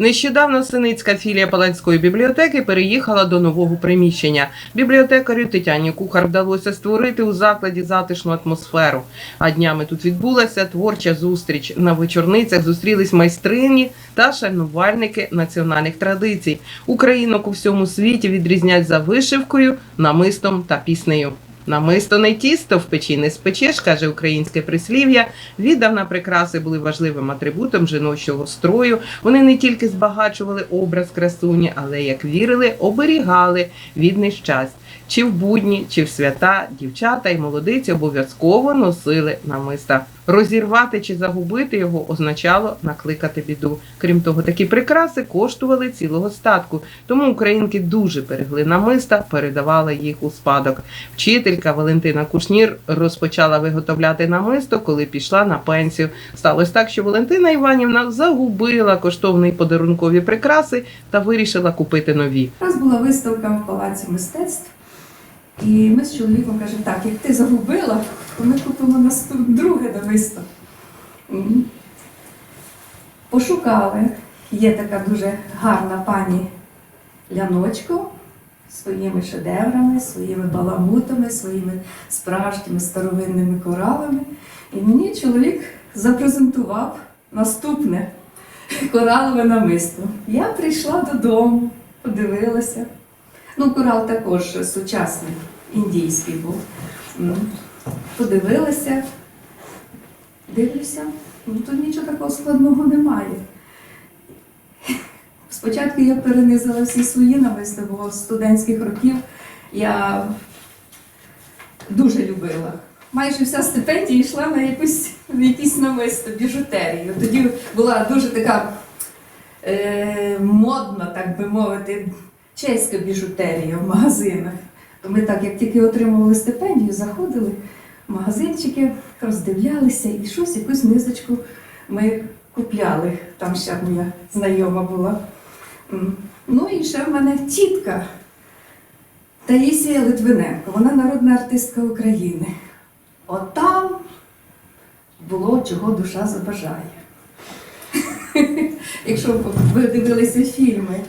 Нещодавно Синицька філія Палацької бібліотеки переїхала до нового приміщення. Бібліотекарю Тетяні Кухар вдалося створити у закладі затишну атмосферу. А днями тут відбулася творча зустріч. На вечорницях зустрілись майстрині та шанувальники національних традицій. Українок у всьому світі відрізнять за вишивкою, намистом та піснею. Намисто не тісто в печі не спечеш, каже українське прислів'я. Віддавна прикраси були важливим атрибутом жіночого строю. Вони не тільки збагачували образ красуні, але як вірили, оберігали від нещасть. Чи в будні, чи в свята дівчата і молодиці обов'язково носили намиста. Розірвати чи загубити його означало накликати біду. Крім того, такі прикраси коштували цілого статку. Тому українки дуже берегли намиста, передавали їх у спадок. Вчителька Валентина Кушнір розпочала виготовляти намисто, коли пішла на пенсію. Сталося так, що Валентина Іванівна загубила коштовні подарункові прикраси та вирішила купити нові. У нас була виставка в Палаці мистецтв, і ми з чоловіком кажемо, так, як ти загубила, то ми купимо наступне друге намисто. Пошукали. Є така дуже гарна пані Ляночко своїми шедеврами, своїми баламутами, своїми справжніми старовинними коралами. І мені чоловік запрезентував наступне коралове намисто. Я прийшла додому, подивилася. Ну, корал також сучасний, індійський був. Подивилася, дивлюся, ну тут нічого такого складного немає. Спочатку я перенизила всі свої намисли, бо з студентських років я дуже любила. Майже вся стипендія йшла на якусь, на якісь намисто, біжутерію. Тоді була дуже така е, модна, так би мовити, чеська біжутерія в магазинах. То ми так, як тільки отримували стипендію, заходили в магазинчики, роздивлялися і щось, якусь низочку ми купляли. Там ще моя знайома була. Ну і ще в мене тітка Таїсія Литвиненко, вона народна артистка України. От там було чого душа забажає. Якщо ви дивилися фільми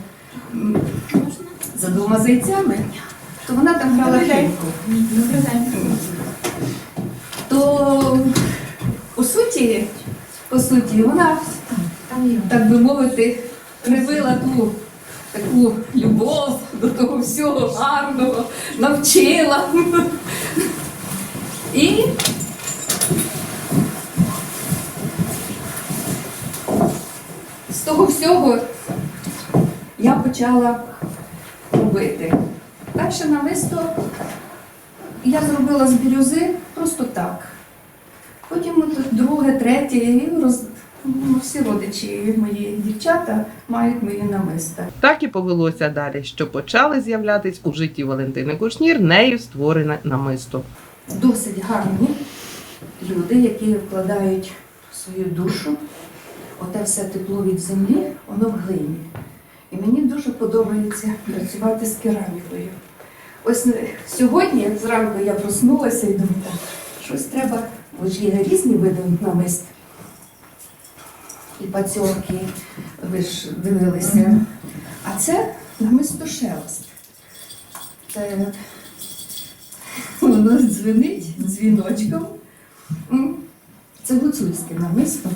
за двома зайцями, то вона там грала Хельку. То по суті, по суті, вона, так би мовити, привила ту таку любов до того всього гарного, навчила. І з того всього я почала робити. Перше намисто я зробила з бірюзи просто так. Потім от друге, третє, і роз... ну, всі родичі мої дівчата мають мої намиста. Так і повелося далі, що почали з'являтись у житті Валентини Кушнір нею створене намисто. Досить гарні люди, які вкладають свою душу, оте все тепло від землі, воно в глині. І мені дуже подобається працювати з керамікою. Ось сьогодні зранку я проснулася і думаю, щось треба, бо ж є різні види намист. І пацьорки, ви ж дивилися. А це намисто шелест. Воно дзвенить дзвіночком. Це гуцульське намисто.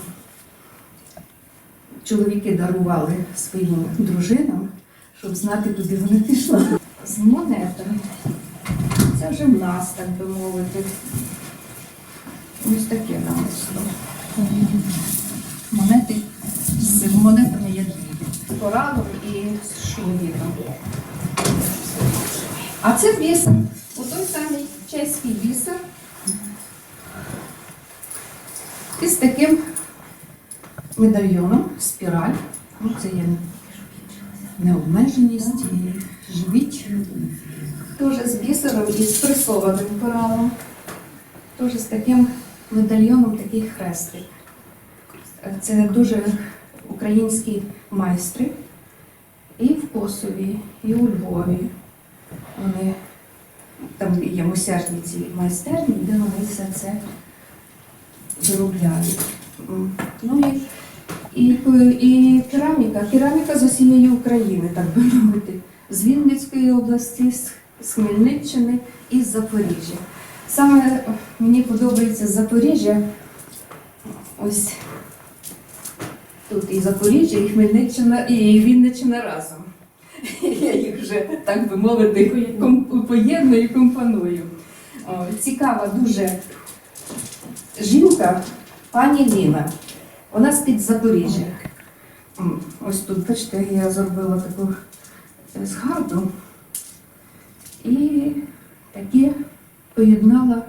Чоловіки дарували своїм дружинам, щоб знати, куди вони пішли. З монетами. Це вже в нас, так би мовити. Ось таке намисло. Монети з монетами є дві. Коралом і з шумовітом. А це бісер. Отой самий чеський бісер. І з таким медальйоном, спіраль. Ну, це є необмеженість і живіть. Теж з бісером і з пресованим коралом. Теж з таким медальйоном такий хрестик. Це дуже українські майстри. І в Косові, і у Львові. Вони там є мусяжні ці майстерні, де вони все це виробляють. І кераміка, кераміка з усієї України, так би мовити, з Вінницької області, з, з Хмельниччини і з Запоріжжя. Саме мені подобається Запоріжжя. Ось тут і Запоріжжя, і Хмельниччина, і Вінниччина разом. Я їх вже, так би мовити, поєдную і компоную. Цікава дуже жінка, пані Ліна. Вона з-під Запоріжжя. Ось тут, бачите, я зробила таку е, згарду і таке поєднала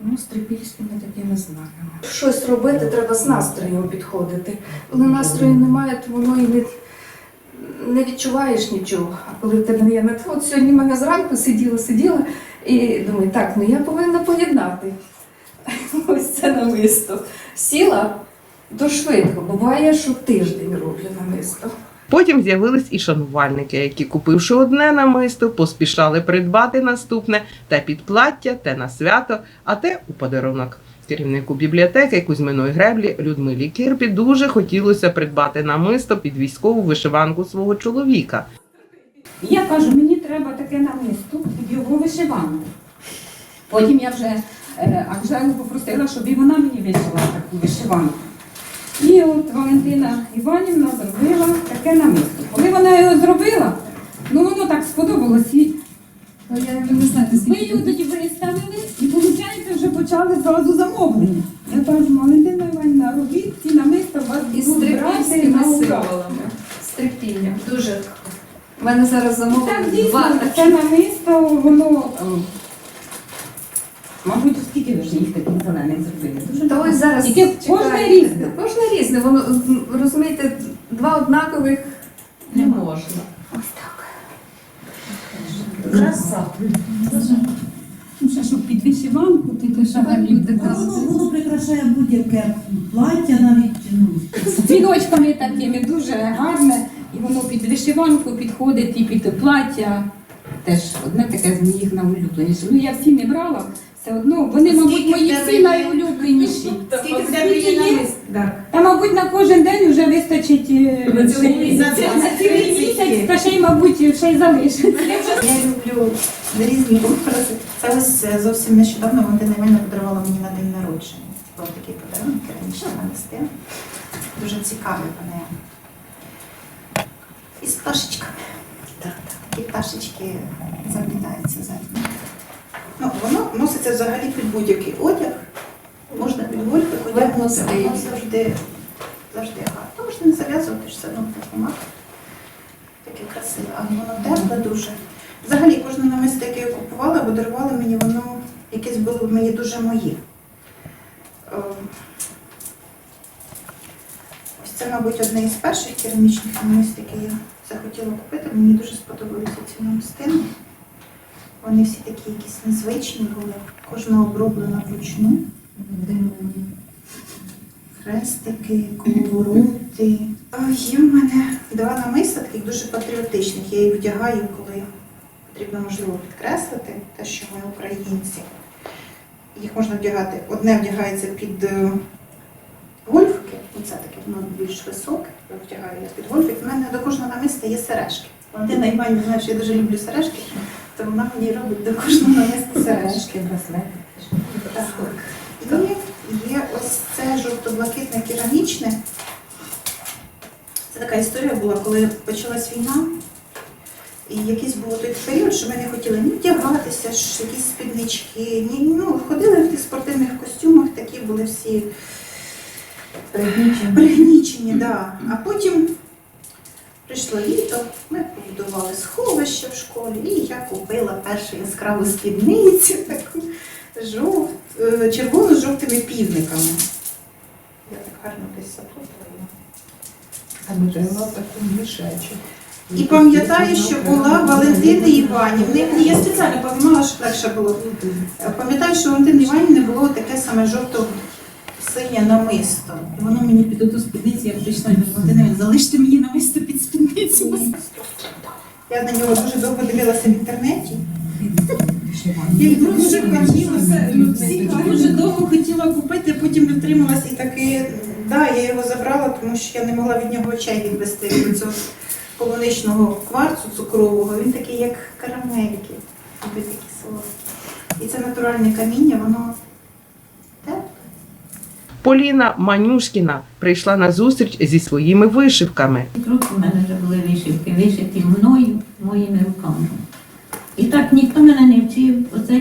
ну, з трипільськими такими знаками. Щось робити, треба з настроєм підходити. Коли настрою немає, то воно і не, не відчуваєш нічого. А коли в тебе є натход, от сьогодні мене зранку сиділа, сиділа і думаю, так, ну я повинна поєднати. Ось це намисто. Сіла, то швидко. Буває, що тиждень роблю намисто. Потім з'явились і шанувальники, які, купивши одне намисто, поспішали придбати наступне те під плаття, те на свято, а те у подарунок. Керівнику бібліотеки Кузьминої греблі Людмилі Кирпі дуже хотілося придбати намисто під військову вишиванку свого чоловіка. Я кажу, мені треба таке намисто під його вишиванку. Потім я вже е, Анжелу попросила, щоб і вона мені вишила таку вишиванку. І от Валентина Іванівна зробила таке намисто. Коли вона його зробила, ну воно так сподобалось їй. Ну, Ми його тоді виставили і, виходить, вже почали зразу замовлення. Я кажу, Валентина Іванівна, робіть ці намиста, у вас із будуть брати на. З трипіллям. Дуже. У мене зараз Так, замовлення дійсно, це намисто, воно. Мабуть, скільки ви ж їх таких зелених зробили? Дуже Та ось зараз кожне чекайте. різне. Кожне різне. Воно розумієте, два однакових Не можна. ось так. Краса. Ну, ще щоб під вишиванку, ти то така. Воно, воно прикрашає будь-яке плаття, навіть ну, З дзвіночками такими дуже гарне. І воно під вишиванку підходить і під плаття. Теж одне таке з моїх найулюбленіших. Ну я всі не брала, все одно. Вони, мабуть, Скільки мої тебе всі є? найулюбленіші. скільки в тебе є. Та, мабуть, на кожен день вже вистачить е, На цілий ще місяць. на цілий місяць, та ще й, мабуть, ще й залишиться. Я люблю різні образи. Це ось е, зовсім нещодавно Валентина Іванівна подарувала мені на день народження. Був такий подарунок, керамічна намистина. Дуже цікавий вони. І з пташечками. Так, так. Такі пташечки заплітаються задні. Ну, воно носиться взагалі під будь-який одяг. Можна під одягнути, Видно воно завжди, завжди гарно. Можна не зав'язувати ж все одно так мати. Таке красиве, а воно тепле дуже. Взагалі, кожне намисто, яке я купувала, або дарували мені, воно якесь було мені дуже моє. Ем, Ось це, мабуть, одне із перших керамічних намист, які я захотіла купити. Мені дуже сподобалися ці намистини. Вони всі такі якісь незвичні були, кожна оброблена вручну. Хрестики, колороти. А Є в мене два намиста, таких дуже патріотичних. Я їх вдягаю, коли потрібно, можливо, підкреслити те, що ми українці. Їх можна вдягати. Одне вдягається під е, гольфики, оце таке воно більш високе, я вдягаю я під гольфик. У мене до кожного намиста є сережки. Валентина Іванівна знає, що я дуже люблю сережки, то вона мені робить до кожного намиста сережки. браслети. Так. І є ось це жовто-блакитне керамічне. Це така історія була, коли почалась війна. І якийсь був той період, що ми не хотіли ні вдягатися, якісь спіднички, ні, ну, ходили в тих спортивних костюмах, такі були всі пригнічені. Да. А потім прийшло літо, ми побудували сховище в школі, і я купила першу яскраву спідницю, таку жовт, е, червону з жовтими півниками. Я так гарно десь заплутала. Анжела таку мішечок. І пам'ятаю, що була Валентини Іванівни. Ні, Я спеціально поймала, щоб легше було. Пам'ятаю, що Валентини Іванівни було таке саме жовто-синє намисто. І воно мені під оту спідницю, я прийшла і Валентина, Іванівна, залиште мені намисто під спідницю. Я на нього дуже довго дивилася в інтернеті. Я дуже хотілося, ну, дуже довго хотіла купити, потім не втрималася і таки Да, я його забрала, тому що я не могла від нього очей відвести від цього полуничного кварцу цукрового. Він такий, як карамельки, такі солодкі. І це натуральне каміння, воно. Поліна Манюшкіна прийшла на зустріч зі своїми вишивками. Трохи в мене вже були вишивки, вишиті мною, моїми руками. І так ніхто мене не вчив. Оце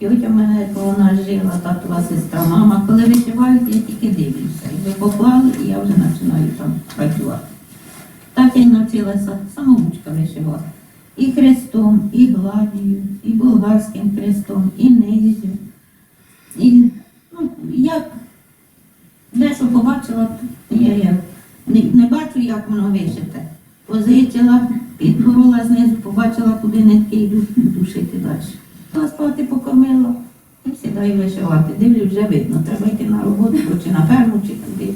тьотя, мене, вона жила, татова сестра, мама. Коли вишивають, я тільки дивлюся. І поклали, і я вже починаю там працювати. Так я й навчилася самоучка вишивати. І хрестом, і гладдю, і болгарським хрестом, і низю. І дещо побачила, то я не, не бачу, як воно вишите. Позичила, підгорла знизу, побачила, куди нитки йдуть, душити далі. То спати покормила і сідаю вишивати. Дивлюсь, вже видно, треба йти на роботу, чи на ферму, чи туди.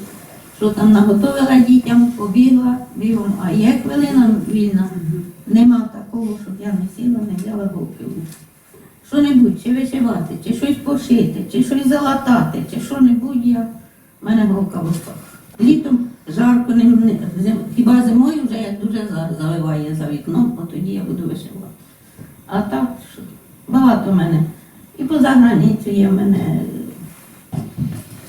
Що там наготовила дітям, побігла бігом, а є хвилина вільна. Нема такого, щоб я не сіла, не взяла голки. Що-небудь, чи вишивати, чи щось пошити, чи щось залатати, чи що-небудь я. В мене голка в руках. Літом жарко, не, не, зим- хіба зимою вже як дуже за- завиває за вікном, от тоді я буду вишивати. А так, багато мене. І поза границею є в мене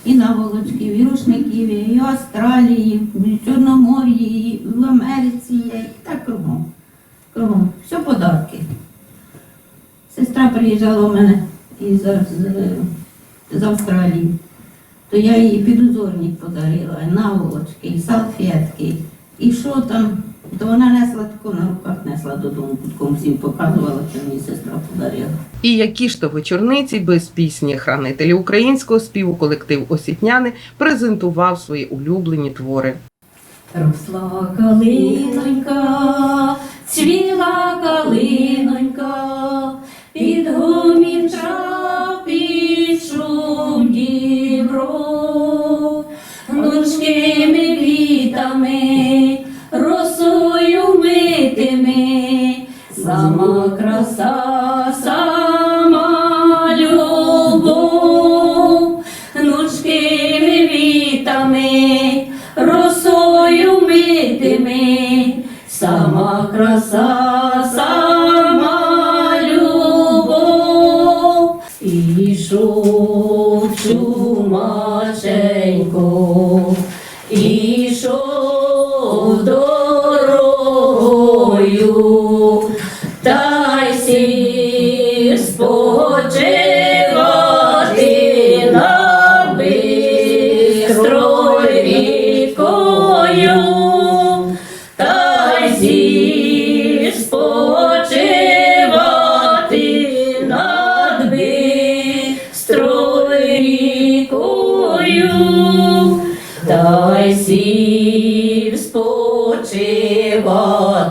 і наволочків, і рушників, і в Австралії, і в Чорномор'ї, і в Америці є, і так кругом. Кругом. Все подарки. Сестра приїжджала в мене із, з, з Австралії. То я їй підузорник подарила, і наволочки, і салфетки, і що там. То вона несла тако на руках, несла додому, кутком всім показувала, що мені сестра подарила. І які ж то вечорниці без пісні хранителі українського співу колектив Осітняни презентував свої улюблені твори. Росла калинонька, цвіла калинонька, під гомін під шум дібро, гнучкими квітами, росою митими, сама краса, сама любов, гнучкими вітами, росою митими, сама краса, сама любов,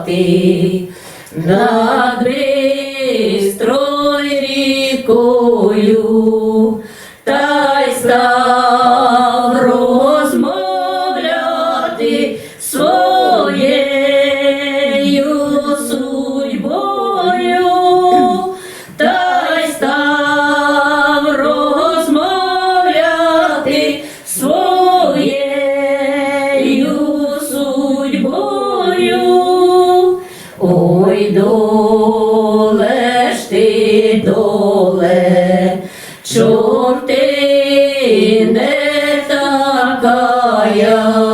Namah Zion.